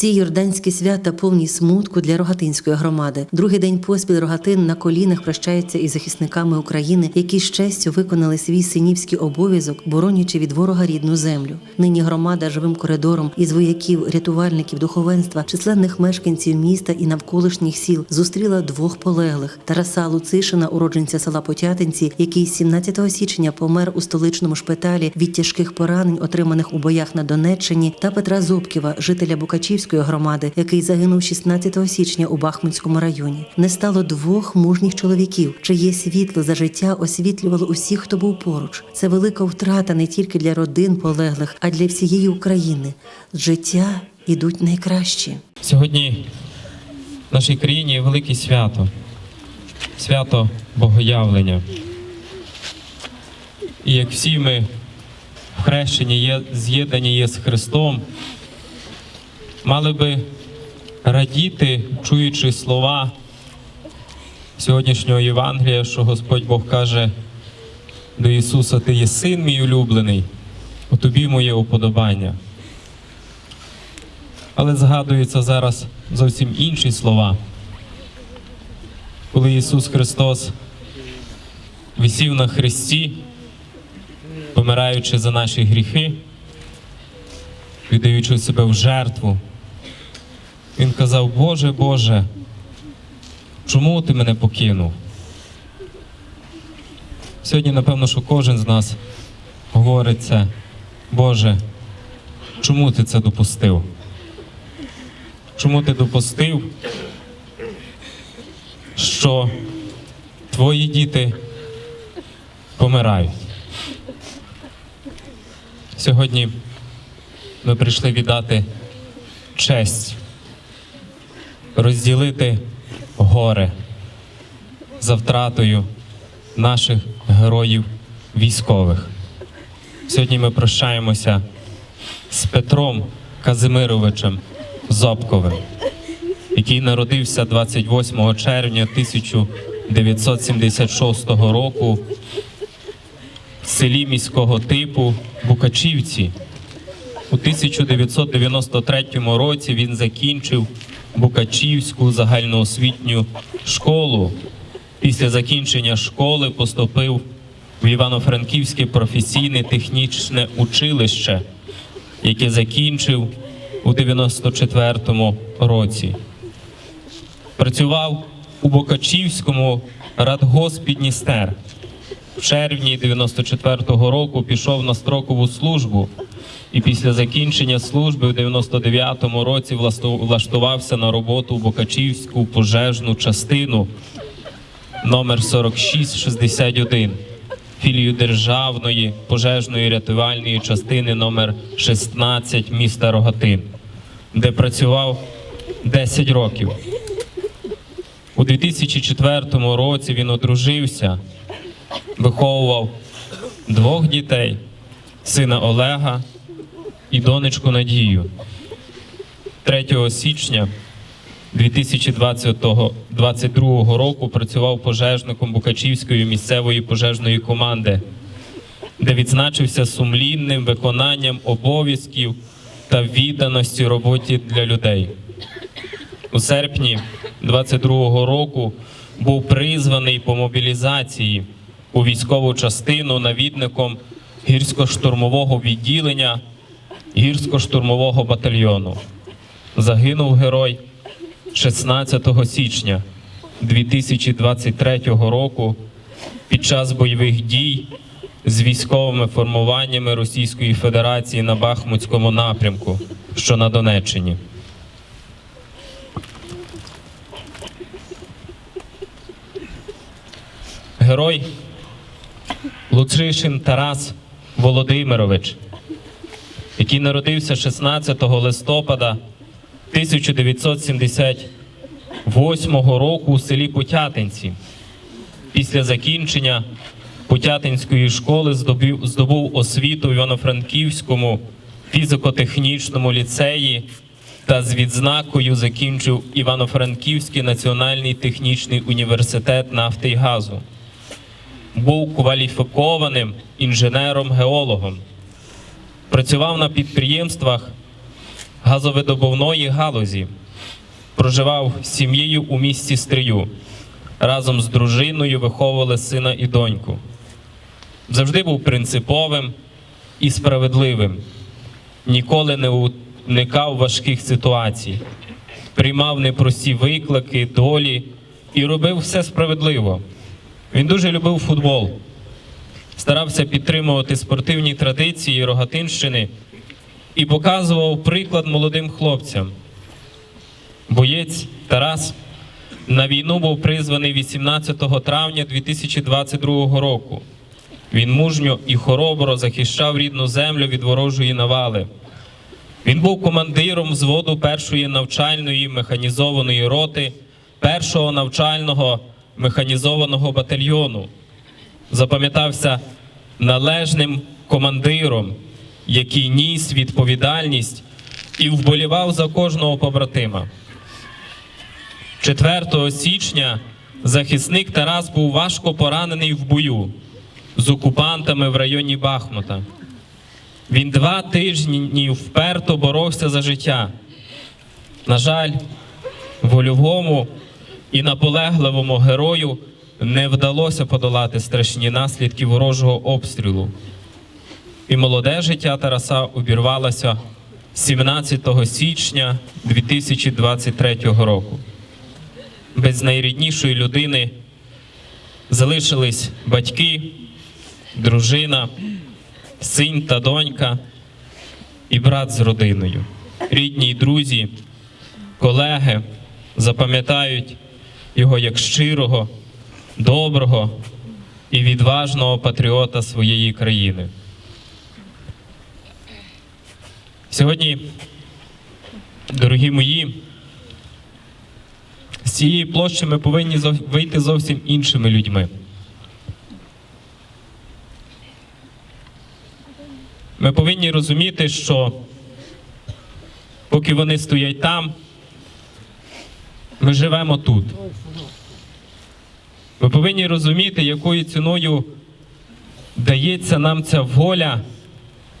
Ці йорданські свята повні смутку для рогатинської громади. Другий день поспіль рогатин на колінах прощається із захисниками України, які з честю виконали свій синівський обов'язок, боронячи від ворога рідну землю. Нині громада живим коридором із вояків, рятувальників, духовенства, численних мешканців міста і навколишніх сіл зустріла двох полеглих Тараса Луцишина, уродженця села Потятинці, який 17 січня помер у столичному шпиталі від тяжких поранень, отриманих у боях на Донеччині, та Петра Зубківа, жителя Букачівської громади, який загинув 16 січня у Бахмутському районі. Не стало двох мужніх чоловіків, чиє світло за життя освітлювало усіх, хто був поруч. Це велика втрата не тільки для родин полеглих, а для всієї України. З життя ідуть найкращі. Сьогодні в нашій країні велике свято, свято Богоявлення. І як всі ми в хрещенні є з'єднані є з Христом, мали би радіти, чуючи слова сьогоднішнього Євангелія, що Господь Бог каже до Ісуса: Ти є син мій улюблений, у тобі моє уподобання. Але згадуються зараз зовсім інші слова. Коли Ісус Христос висів на хресті, помираючи за наші гріхи, віддаючи себе в жертву, Він казав, Боже, Боже, чому ти мене покинув? Сьогодні, напевно, що кожен з нас говорить це, Боже, чому ти це допустив? чому ти допустив, що твої діти помирають. Сьогодні ми прийшли віддати честь, розділити горе за втратою наших героїв військових. Сьогодні ми прощаємося з Петром Казимировичем Зобковим, який народився 28 червня 1976 року в селі міського типу Букачівці. У 1993 році він закінчив Букачівську загальноосвітню школу. Після закінчення школи поступив в Івано-Франківське професійне технічне училище, яке закінчив у 94-му році. Працював у Бокачівському радгоспі Дністер. В червні 94-го року пішов на строкову службу і після закінчення служби в 99-му році влаштувався на роботу в Бокачівську пожежну частину номер 4661 філію державної пожежної рятувальної частини номер 16 міста Рогатин, де працював 10 років. У 2004 році він одружився, виховував двох дітей, сина Олега і донечку Надію. 3 січня 2022 року працював пожежником Букачівської місцевої пожежної команди, де відзначився сумлінним виконанням обов'язків та відданості роботі для людей. У серпні 22 року був призваний по мобілізації у військову частину навідником гірсько-штурмового відділення гірсько-штурмового батальйону. Загинув герой 16 січня 2023 року під час бойових дій з військовими формуваннями Російської Федерації на Бахмутському напрямку, що на Донеччині. Герой Луцишин Тарас Володимирович, який народився 16 листопада 1978 року у селі Путятинці. Після закінчення Путятинської школи здобув, здобув освіту в Івано-Франківському фізико-технічному ліцеї та з відзнакою закінчив Івано-Франківський національний технічний університет нафти й газу. Був кваліфікованим інженером-геологом. Працював на підприємствах газовидобувної галузі. Проживав з сім'єю у місті Стрию. Разом з дружиною виховували сина і доньку. Завжди був принциповим і справедливим. Ніколи не уникав важких ситуацій, приймав непрості виклики, долі і робив все справедливо. Він дуже любив футбол, старався підтримувати спортивні традиції Рогатинщини і показував приклад молодим хлопцям. Боєць Тарас на війну був призваний 18 травня 2022 року. Він мужньо і хоробро захищав рідну землю від ворожої навали. Він був командиром взводу першої навчальної механізованої роти, першого навчального механізованого батальйону. Запам'ятався належним командиром, який ніс відповідальність і вболівав за кожного побратима. 4 січня захисник Тарас був важко поранений в бою з окупантами в районі Бахмута. Він два тижні вперто боровся за життя. На жаль, вольовому і наполегливому герою не вдалося подолати страшні наслідки ворожого обстрілу. І молоде життя Тараса обірвалося 17 січня 2023 року. Без найріднішої людини залишились батьки, дружина, син та донька і брат з родиною. Рідні й друзі, колеги запам'ятають його як щирого, доброго і відважного патріота своєї країни. Сьогодні, дорогі мої, з цієї площі ми повинні вийти зовсім іншими людьми. Ми повинні розуміти, що поки вони стоять там, ми живемо тут. Ми повинні розуміти, якою ціною дається нам ця воля,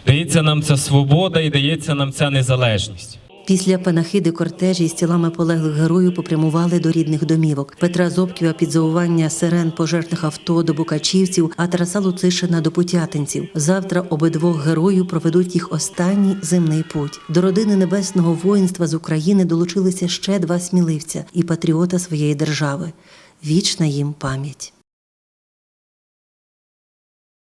дається нам ця свобода і дається нам ця незалежність. Після панахиди кортежі з тілами полеглих героїв попрямували до рідних домівок. Петра Зобківа під завування сирен пожежних авто до Букачівців, а Тараса Луцишина до Путятинців. Завтра обидвох героїв проведуть їх останній земний путь. До родини небесного воїнства з України долучилися ще два сміливця і патріота своєї держави. Вічна їм пам'ять.